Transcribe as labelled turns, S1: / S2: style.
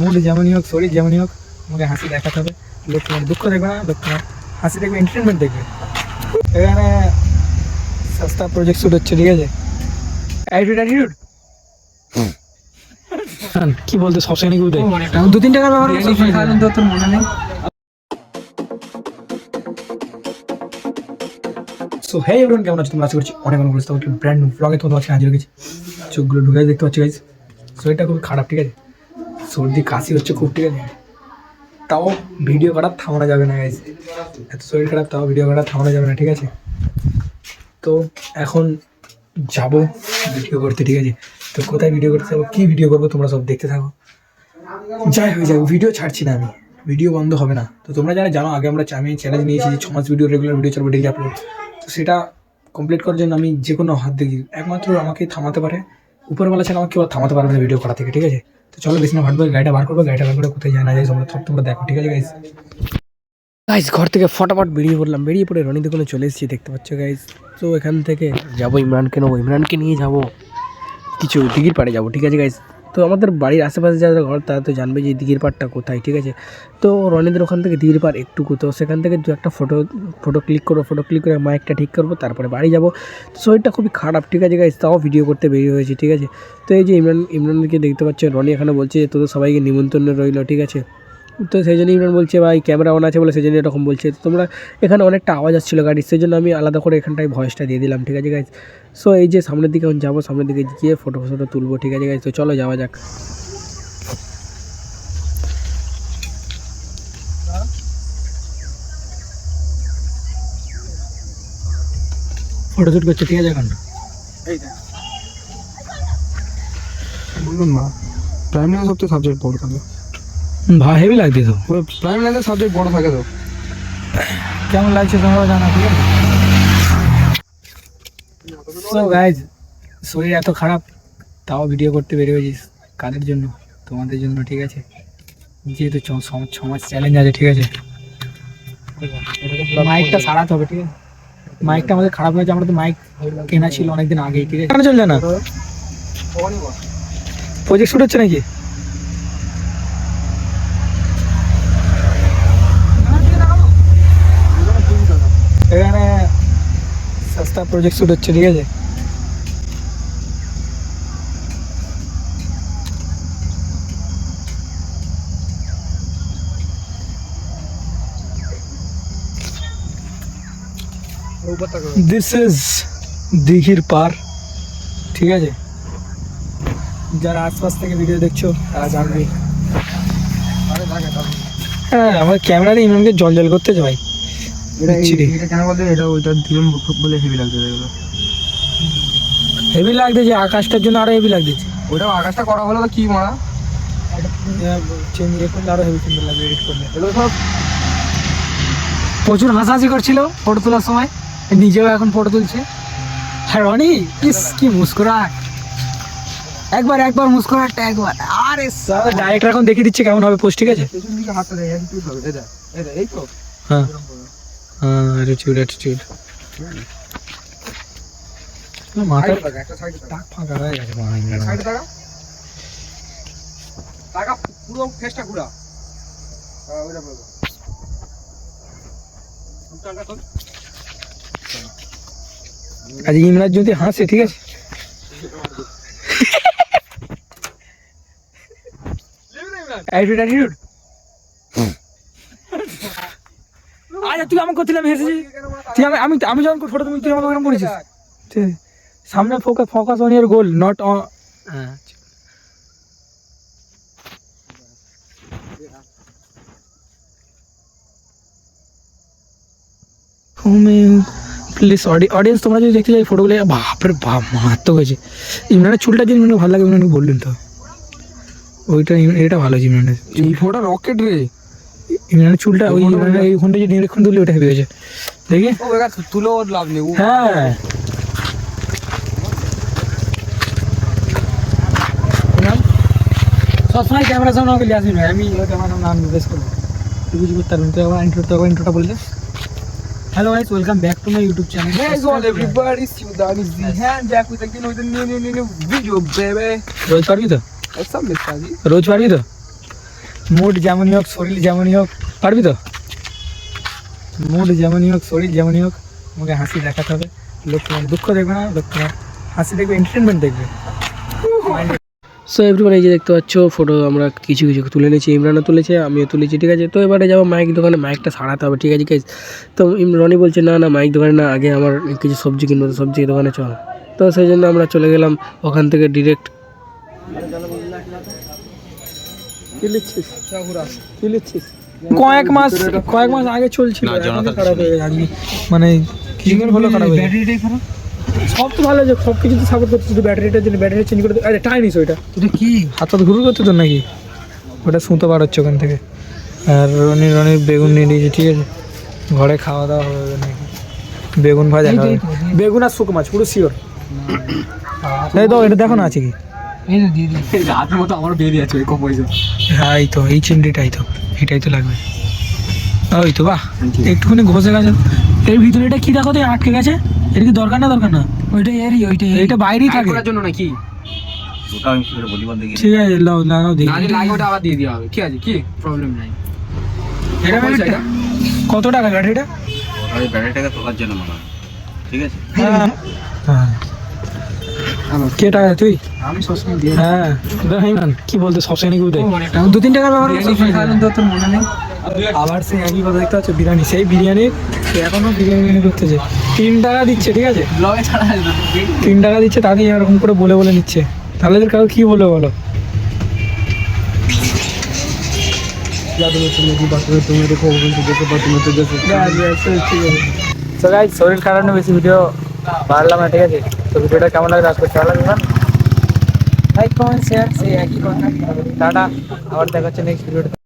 S1: Mood যেমনই হোক শরীর যেমনই হোক আমাকে হাসি দেখাতে হবে। লোক তোমার দুঃখ দেখবে না লোক তোমার হাসি দেখবে এন্টারটেনমেন্ট দেখবে। এখানে সস্তা প্রজেক্ট শুট হচ্ছে ঠিক আছে? অ্যাটিটিউড অ্যাটিটিউড কি বলতে সবসময় নাকি উদয়? দু তিন টাকার ব্যাপার
S2: তোর মনে নেই?
S1: সো হে এভরিওয়ান কেমন আছো তোমরা? আশা করছি অনেক অনেক ব্র্যান্ড নিউ ব্লগে তোমাদের হাজির হয়েছি চোখগুলো ঢুকে দেখতে পাচ্ছি গাইজ শরীরটা খুব খারাপ ঠিক আছে? সর্দি, কাশি হচ্ছে খুব, ঠিক আছে? তাও ভিডিও করা থামানো যাবে না গাইজ এত শরীর খারাপ, তাও ভিডিও করা থামানো যাবে না, ঠিক আছে? তো এখন যাব ভিডিও করতে, ঠিক আছে? তো কোথায় ভিডিও করতে যাব? কী ভিডিও করব? তোমরা সব দেখতে থাকো। যাই হয়ে যাক ভিডিও ছাড়ছি না আমি। ভিডিও বন্ধ হবে না। তো তোমরা যারা জানো, আগে আমরা আমি চ্যালেঞ্জ নিয়েছি যে ছ মাস ভিডিও রেগুলার ভিডিও চলবে ডেলি আপলোড তো সেটা কমপ্লিট করার জন্য আমি যে কোনো হাত দেখি। একমাত্র আমাকে থামাতে পারে। উপরওয়ালা ছাড়া আমাকে কেউ থামাতে পারবে না ভিডিও করা থেকে, ঠিক আছে? তো চলো বেশি না ভাটবে গাড়িটা বার করব, গাড়িটা বার করে কোথায় যায় না যায়, তোমরা সব তোমরা দেখো, ঠিক আছে গাইস গাইস ঘর থেকে ফটাফট বেরিয়ে পড়লাম, বেরিয়ে পড়ে রনি দোকানে চলে এসেছি, দেখতে পাচ্ছ গাইস তো এখান থেকে যাব ইমরানকে, নেব। ইমরানকে নিয়ে যাব। কিছু টিকিট পাড়ে যাব, ঠিক আছে গাইজ তো আমাদের বাড়ির আশেপাশে যারা ঘর, তারা তো জানবে যে দিঘির পাড়টা কোথায়, ঠিক আছে? তো রনিদের ওখান থেকে দিঘির পাড় একটু তো সেখান থেকে দু একটা ফটো ফটো ক্লিক করব ফটো ক্লিক করে মাইকটা ঠিক করব, তারপরে বাড়ি যাব। তো শরীরটা খুবই খারাপ, ঠিক আছে গাইজ তাও ভিডিও করতে বেরিয়ে হয়েছে, ঠিক আছে? তো এই যে ইমরান, ইমরানকে দেখতে পাচ্ছ রনি এখানে বলছে যে তোদের সবাইকে নিমন্ত্রণ রইল, ঠিক আছে? তো সেই জন্য ইমরান বলছে, ভাই ক্যামেরা অন আছে বলে সেই জন্য এরকম বলছে। তো তোমরা এখানে অনেকটা আওয়াজ আসছিল গাড়ির, সেই জন্য আমি আলাদা করে এখানটায় ভয়েসটা দিয়ে দিলাম, ঠিক আছে গাইজ সো এই যে সামনের দিকে এখন যাব, সামনের দিকে গিয়ে ফটো ফটো তুলবো, ঠিক আছে গাইজ তো চলো, যাওয়া যাক। ফটো শ্যুট করছে, ঠিক আছে এখন?
S2: বলুন না প্রাইমারি সবচেয়ে সাবজেক্ট বড় থাকে
S1: ভা হেভি লাগছে তো।
S2: প্রাইমারিতে সাবজেক্ট বড় থাকে তো।
S1: কেমন লাগছে তোমরা জানা ঠিক আছে? গাইজ শরীর এত খারাপ তাও ভিডিও করতে বেরিয়ে হয়েছিস কাদের জন্য? তোমাদের জন্য ঠিক আছে? যেহেতু ছ চ্যালেঞ্জ আছে ঠিক আছে? মাইকটা সারাতে হবে ঠিক আছে? মাইকটা আমাদের খারাপ হয়েছে আমরা তো মাইক কেনা ছিল অনেকদিন আগেই ঠিক আছে? কেন চলছে না? প্রজেক্ট শুট হচ্ছে নাকি? এখানে সস্তা প্রজেক্ট শুট হচ্ছে ঠিক আছে? দিস ইজ দিঘির পার ঠিক আছে? যারা আশপাশ থেকে ভিডিও দেখছ তারা জানবে। হ্যাঁ আমার ক্যামেরা দিয়ে ইমরানকে জল জল করতে ভাই।
S2: এটা এটা কেন বলতে এটা ওইটা দিয়ে বলে হেভি এগুলো
S1: হেভি লাগতেছে আকাশটার জন্য আরও হেভি লাগতেছে।
S2: ওটা আকাশটা করা হলো তো কি মারা?
S1: চেঞ্জ করলে আরও হেভি সুন্দর লাগবে এডিট করলে।
S2: এগুলো সব
S1: প্রচুর হাসাহাসি করছিল ফটো তোলার সময়। নিজেও এখন ফটো তুলছে। হ্যাঁ রনি ইস কি মুস্কুরাট। একবার একবার মুস্কুরাটটা একবার। আরে স্যার ডাইরেক্টর এখন দেখিয়ে দিচ্ছে কেমন হবে পোস্ট ঠিক আছে?
S2: হাতটা দেয় এই তো।
S1: হ্যাঁ। অ্যাটিটিউড অ্যাটিটিউড মাথা ফাঁকা হয়ে গেছে
S2: সাইডে টাকা পুরো ফেসটা ঘুরা ওইটা বলব
S1: আজ ইমরাজ যদি হাসে ঠিক আছে? অ্যাটিটিউড অ্যাটিটিউড আচ্ছা তুই আমাকে করছিলাম হেসেছিস তুই আমি আমি আমি যখন ফটো তুমি তুই আমাকে ওরকম করেছিস? ঠিক। সামনে focus focus on your goal not on হ্যাঁ। প্লিজ অডিয়েন্স তোমরা যদি দেখতে চাই ফটোগুলো বাপরে বাপ, মারাত্মক হয়েছে। ইমরানের চুলটা যে ইমরানের ভালো লাগে ইমরানকে বললেন তো। ওইটা এটা ভালো হয়েছে ইমরানের।
S2: এই ফোটা রকেট রে।
S1: ইমরানের চুলটা ওই ফোনটা যে নিরীক্ষণ তুললে ওটা হেভে গেছে দেখি?
S2: তুলো ওর লাভ নেই
S1: হ্যাঁ। সবসময় ক্যামেরা সামনে আমাকে আসবি না। আমি ওই ক্যামেরা সামনে আমি বেশ করব তুই বুঝি করতে পারবি। তুই আমার ইন্ট্রো তো ইন্ট্রোটা বলে দে। Hello guys welcome back to my YouTube channel
S2: everybody, Sudan is the hand back with again with a new, new, new, new video,
S1: রোজ পারবি তো?
S2: Up, Mr. Kazi?
S1: রোজ পারবি তো? মুড যেমনই হোক, শরীর যেমনই হোক, পারবি তো? মুড যেমনই হোক, শরীর যেমনই হোক আমাকে হাসি দেখাতে হবে। লোক তোমার দুঃখ দেখবে না, লোক তোমার হাসি দেখবে এন্টারটেনমেন্ট দেখবে।
S3: সো এভরিওয়ান এই যে দেখতে পাচ্ছ ফটো আমরা কিছু কিছু তুলে নিয়েছি, ইমরানও তুলেছে, আমিও তুলেছি, ঠিক আছে? তো এবারে যাব মাইক দোকানে মাইকটা সারাতে হবে, ঠিক আছে, guys? তো ইম- রনি বলছে, না না মাইক দোকানে না, আগে আমার কিছু সবজি কিনবো, তো সবজি দোকানে চল। তো সেই জন্য আমরা চলে গেলাম, ওখান থেকে ডিরেক্ট
S1: কি লিখছিস কি লিখছিস কয়েক মাস কয়েক মাস আগে চলছিল খারাপ হয়ে গেছে আজকে মানে হলো খারাপ হয়ে ব্যাটারিটাই খারাপ? সব তো ভালো আছে সব কিছু সাপোর্ট করছে শুধু ব্যাটারিটার জন্য ব্যাটারি চেঞ্জ করে আরে টাই নিস ওইটা।
S2: এটা কি?
S1: হাত হাত ঘুরু করতে তো নাকি? ওটা ওখান থেকে। আর রনি রনির বেগুন নিয়ে নিয়েছি ঠিক আছে? ঘরে খাওয়া দাওয়া হবে নাকি। বেগুন ভাজা খাবে। বেগুন আর শুকো মাছ পুরো শিওর এই তো এটা দেখো না আছে কি?
S2: এই যে দিয়ে দিই হাতের মতো আমার বেরিয়ে আছে ওই কম পয়সা
S1: হ্যাঁ এই তো এই চিংড়িটাই তো এটাই তো লাগবে। ওই তো বাহ। একটুখানি ঘষে গেছে। এর ভিতরে এটা কি দেখো তো আটকে গেছে? এটা কি দরকার না দরকার না?
S2: ওইটা এরই ওইটা
S1: এটা বাইরেই থাকে।
S2: করার জন্য নাকি?
S1: ঠিক আছে লাও লাগাও দেখি।
S2: লাগে ওটা আবার দিয়ে দেওয়া হবে। ঠিক আছে? কি? প্রবলেম নাই।
S1: এটা কত টাকা ব্যাটারিটা?
S4: ওই ব্যাটারিটাকে তোলার জন্য মনে হয়। ঠিক আছে?
S1: হ্যাঁ। হ্যাঁ। কে টাকা তুই?
S2: আমি সবসময় দিয়ে
S1: হ্যাঁ রহিমান কি বলতে সবসময় নাকি উঠে দু তিন টাকার
S2: তোর মনে নেই।
S1: আবার সেই একই কথা দেখতে পাচ্ছ বিরিয়ানি। সেই বিরিয়ানি এখনও বিরিয়ানি করতেছে। তিন টাকা দিচ্ছে ঠিক আছে। তিন টাকা দিচ্ছে তাকেই এরকম করে বলে বলে নিচ্ছে। তাহলে এদের কাউ কি বলে? বলো শরীর খারাপ না বেশি ভিডিও বাড়লাম না ঠিক আছে তো ভিডিওটা কেমন লাগবে আজকে ভালো লাগবে না লাইক কমেন্ট শেয়ার সেই একই কথা টাটা আবার দেখা হচ্ছে নেক্সট ভিডিওতে